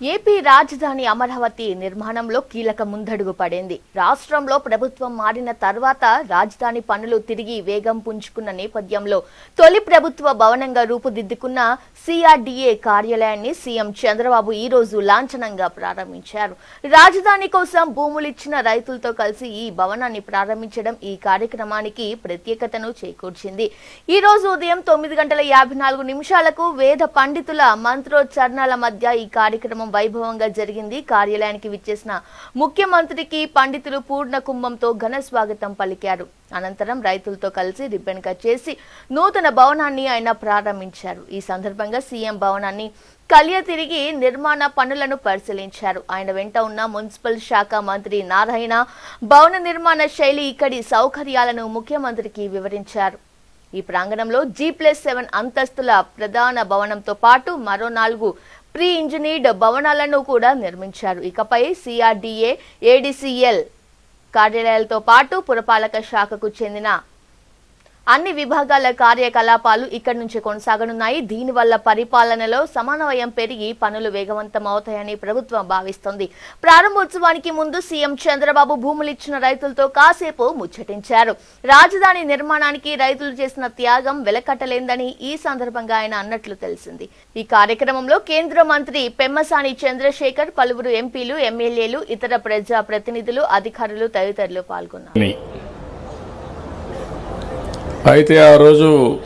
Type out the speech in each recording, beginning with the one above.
AP రాజధాని అమరావతి నిర్మాణంలో కీలక ముందడుగు పడింది. రాష్ట్రంలో ప్రభుత్వం మారిన తర్వాత రాజధాని పనులు తిరిగి వేగం పుంజుకున్న నేపథ్యంలో తొలి ప్రభుత్వ భవనంగా రూపుదిద్దుకున్న సిఆర్డీఏ కార్యాలయాన్ని సీఎం చంద్రబాబు ఈ రోజు లాంఛనంగా ప్రారంభించారు. రాజధాని కోసం భూములిచ్చిన రైతులతో కలిసి ఈ భవనాన్ని ప్రారంభించడం ఈ కార్యక్రమానికి ప్రత్యేకతను చేకూర్చింది. ఈ రోజు ఉదయం తొమ్మిది గంటల యాభై నాలుగు నిమిషాలకు వేద పండితుల మంత్రోచ్చారణల మధ్య ఈ కార్యక్రమం వైభవంగా జరిగింది. కార్యాలయానికి విచ్చేసిన ముఖ్యమంత్రికి పండితులు పూర్ణ కుంభంతో ఘన స్వాగతం పలికారు. అనంతరం రైతులతో కలిసి రిబ్బన్ కట్ చేసి నూతన భవనాన్ని ఆయన ప్రారంభించారు. ఈ సందర్భంగా సీఎం భవనాన్ని కలియ తిరిగి నిర్మాణ పనులను పరిశీలించారు. ఆయన వెంట ఉన్న మున్సిపల్ శాఖ మంత్రి నారాయణ భవన నిర్మాణ శైలి ఇక్కడి సౌకర్యాలను ముఖ్యమంత్రికి వివరించారు. ఈ ప్రాంగణంలో జీ ప్లస్ సెవెన్ అంతస్తుల ప్రధాన భవనంతో పాటు మరో నాలుగు ప్రీ ఇంజనీర్డ్ భవనాలను కూడా నిర్మించారు. ఇకపై సిఆర్డీఏ ఏడీసీఎల్ కార్యాలయాలతో పాటు పురపాలక శాఖకు చెందిన అన్ని విభాగాల కార్యకలాపాలు ఇక్కడి నుంచి కొనసాగనున్నాయి. దీనివల్ల పరిపాలనలో సమన్వయం పెరిగి పనులు వేగవంతం అవుతాయని ప్రభుత్వం భావిస్తోంది. ప్రారంభోత్సవానికి ముందు సీఎం చంద్రబాబు భూములిచ్చిన రైతులతో కాసేపు ముచ్చటించారు. రాజధాని నిర్మాణానికి రైతులు చేసిన త్యాగం వెలకట్టలేందని ఈ సందర్భంగా ఆయన అన్నట్లు తెలిసింది. ఈ కార్యక్రమంలో కేంద్ర మంత్రి పెమ్మసాని చంద్రశేఖర్ పలువురు ఎంపీలు ఎమ్మెల్యేలు ఇతర ప్రజా ప్రతినిధులు అధికారులు తదితరులు పాల్గొన్నారు. అయితే ఆ రోజు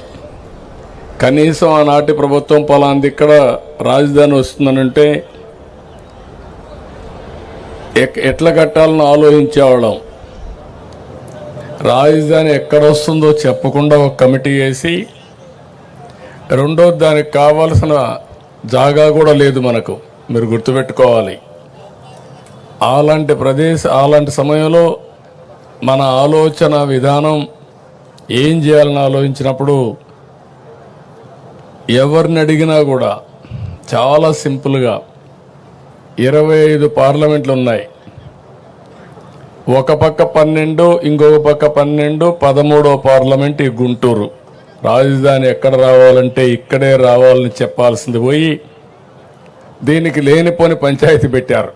కనీసం ఆనాటి ప్రభుత్వం పలాంది ఇక్కడ రాజధాని వస్తుందనంటే ఎక్- ఎట్లా కట్టాలని ఆలోచించేవాళ్ళం. రాజధాని ఎక్కడ వస్తుందో చెప్పకుండా ఒక కమిటీ వేసి రెండో దానికి కావాల్సిన జాగా కూడా లేదు మనకు. మీరు గుర్తుపెట్టుకోవాలి. అలాంటి ప్రదేశ అలాంటి సమయంలో మన ఆలోచన విధానం ఏం చేయాలని ఆలోచించినప్పుడు ఎవరిని అడిగినా కూడా చాలా సింపుల్గా ఇరవై ఐదు పార్లమెంట్లు ఉన్నాయి. ఒక పక్క పన్నెండు ఇంకొక పక్క పన్నెండు పదమూడో పార్లమెంట్ ఈ గుంటూరు. రాజధాని ఎక్కడ రావాలంటే ఇక్కడే రావాలని చెప్పాల్సింది పోయి దీనికి లేనిపోని పంచాయతీ పెట్టారు.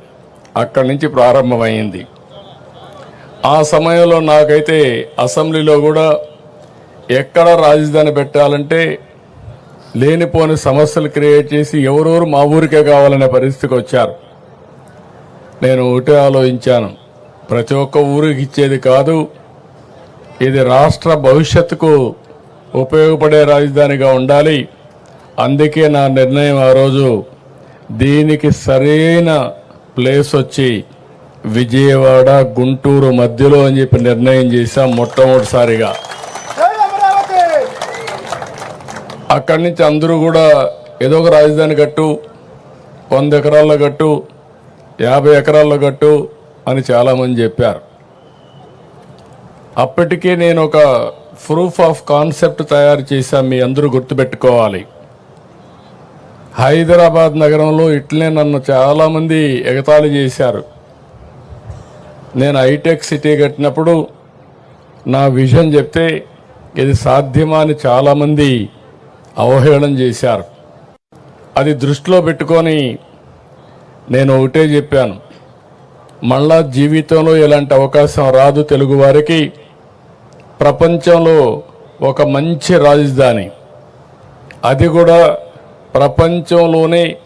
అక్కడి నుంచి ప్రారంభమైంది. ఆ సమయంలో నాకైతే అసెంబ్లీలో కూడా ఎక్కడ రాజధాని పెట్టాలంటే లేనిపోని సమస్యలు క్రియేట్ చేసి ఎవరెవరు మా ఊరికే కావాలనే పరిస్థితికి వచ్చారు. నేను ఒకటే ఆలోచించాను. ప్రతి ఒక్క ఊరికి ఇచ్చేది కాదు ఇది రాష్ట్ర భవిష్యత్తుకు ఉపయోగపడే రాజధానిగా ఉండాలి. అందుకే నా నిర్ణయం ఆ రోజు దీనికి సరైన ప్లేస్ వచ్చి విజయవాడ గుంటూరు మధ్యలో అని చెప్పి నిర్ణయం చేశాం మొట్టమొదటిసారిగా జై అమరావతి అక్కడి నుంచి అందరూ కూడా ఏదో ఒక రాజధాని కట్టు వంద ఎకరాల్లో కట్టు యాభై ఎకరాల్లో కట్టు అని చాలామంది చెప్పారు. అప్పటికే నేను ఒక ప్రూఫ్ ఆఫ్ కాన్సెప్ట్ తయారు చేశాను మీ అందరూ గుర్తుపెట్టుకోవాలి. హైదరాబాద్ నగరంలో ఇట్లనే నన్ను చాలామంది ఎగతాళి చేశారు. నేను హైటెక్ సిటీ కట్టినప్పుడు నా విజన్ చెప్తే ఇది సాధ్యమా అని చాలామంది అవహేళన చేశారు. అది దృష్టిలో పెట్టుకొని నేను ఒకటే చెప్పాను. మళ్ళా జీవితంలో ఇలాంటి అవకాశం రాదు తెలుగువారికి ప్రపంచంలో ఒక మంచి రాజధాని. అది కూడా ప్రపంచంలోనే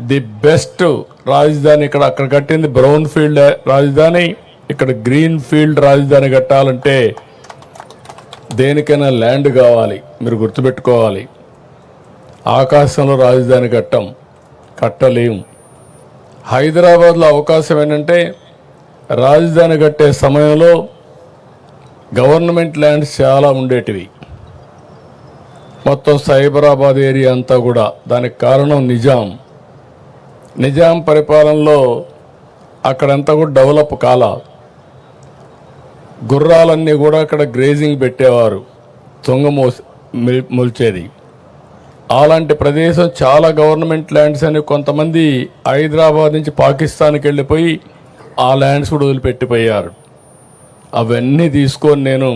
ది బెస్ట్ రాజధాని. ఇక్కడ అక్కడ కట్టింది బ్రౌన్ ఫీల్డ్ రాజధాని. ఇక్కడ గ్రీన్ ఫీల్డ్ రాజధాని కట్టాలంటే దేనికైనా ల్యాండ్ కావాలి. మీరు గుర్తుపెట్టుకోవాలి. ఆకాశంలో రాజధాని కట్టం కట్టలేం. హైదరాబాద్లో అవకాశం ఏంటంటే రాజధాని కట్టే సమయంలో గవర్నమెంట్ ల్యాండ్స్ చాలా ఉండేటివి. మొత్తం సైబరాబాద్ ఏరియా అంతా కూడా దానికి కారణం నిజాం. నిజాం పరిపాలనలో అక్కడంతా కూడా డెవలప్ కాల. గుర్రాలన్నీ కూడా అక్కడ గ్రేజింగ్ పెట్టేవారు. తొంగ మోసి మిల్- మొల్చేది. అలాంటి ప్రదేశం చాలా గవర్నమెంట్ ల్యాండ్స్ అని కొంతమంది హైదరాబాద్ నుంచి పాకిస్తాన్కి వెళ్ళిపోయి ఆ ల్యాండ్స్ కూడా వదిలిపెట్టిపోయారు. అవన్నీ తీసుకొని నేను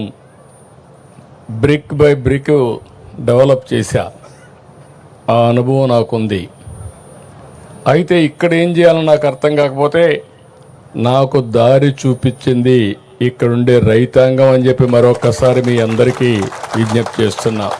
బ్రిక్ బై బ్రిక్ డెవలప్ చేశా. ఆ అనుభవం నాకుంది. అయితే ఇక్కడ ఏం చేయాలో నాకు అర్థం కాకపోతే నాకు దారి చూపించింది ఇక్కడుండే రైతాంగం అని చెప్పి మరొకసారి మీ అందరికీ విజ్ఞప్తి చేస్తున్నా.